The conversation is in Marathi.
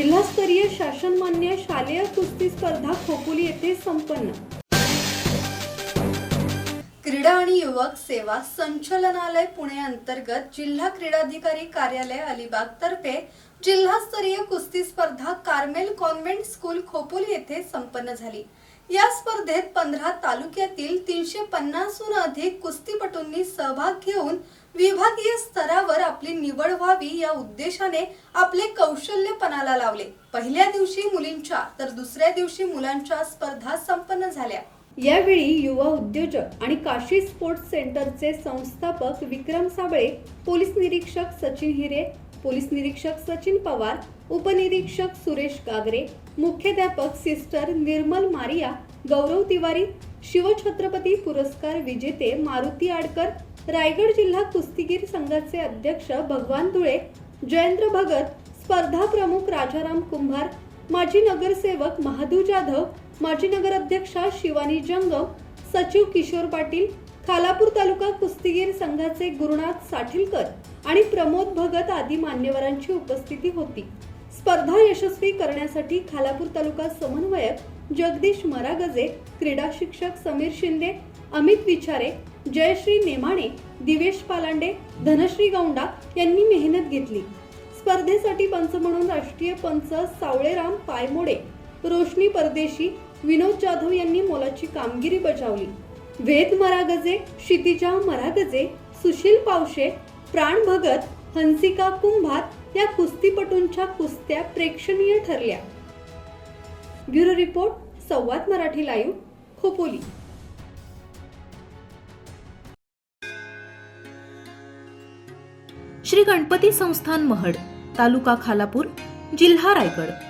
जिल्हास्तरीय शासनमान्य शालेय कुस्ती स्पर्धा खोपोली येथे संपन्न. क्रीडा आणि युवक सेवा संचलनालय पुणे अंतर्गत जिल्हा क्रीडाधिकारी कार्यालय अलिबाग तर्फे जिल्हास्तरीय कुस्ती स्पर्धा कार्मेल कॉन्व्हेंट स्कूल खोपोल येथे संपन्न झाली. या स्पर्धेत पंधरा तालुक्यातील तीनशे पन्नासहून अधिक कुस्तीपटूंनी सहभाग घेऊन विभागीय स्तरावर आपली निवड व्हावी या उद्देशाने आपले कौशल्यपणाला लावले. पहिल्या दिवशी मुलींच्या तर दुसऱ्या दिवशी मुलांच्या स्पर्धा संपन्न झाल्या. यावेळी युवा उद्योजक आणि काशी स्पोर्ट्स सेंटरचे संस्थापक विक्रम साबळे पोलीस निरीक्षक सचिन हिरे पोलीस निरीक्षक सचिन पवार उपनिरीक्षक सुरेश गागरे मुख्याध्यापक सिस्टर निर्मल मारिया गौरव तिवारी शिवछत्रपती पुरस्कार विजेते मारुती आडकर रायगड जिल्हा कुस्तीगीर संघाचे अध्यक्ष भगवान धुळे जयेंद्र भगत स्पर्धा प्रमुख राजाराम कुंभार माजी नगरसेवक महादू जाधव माजी नगराध्यक्षा शिवानी जंगम सचिव किशोर पाटील खालापूर तालुका कुस्तीगीर संघाचे गुरुनाथ साठिलकर आणि प्रमोद भगत आदी मान्यवरांची उपस्थिती होती. स्पर्धा यशस्वी करण्यासाठी खालापूर तालुका समन्वयक जगदीश मरागजे क्रीडा शिक्षक समीर शिंदे अमित विचारे जयश्री नेमाणे दिवेश पालांडे धनश्री गौंडा यांनी मेहनत घेतली. स्पर्धेसाठी पंच म्हणून राष्ट्रीय पंच सावळेराम पायमोडे रोशनी परदेशी विनोद जाधव यांनी मोलाची कामगिरी बजावली. वेद मरागजे क्षितिजा मरागजे सुशील पावशे प्राण भगत हंसिका कुंभात या कुस्तीपटूंच्या कुस्त्या प्रेक्षणीय ठरल्या. Bureau report Samvad Marathi live Khopoli. Shri Ganpati Sansthan Mahad तालुका खालापूर जिल्हा रायगड.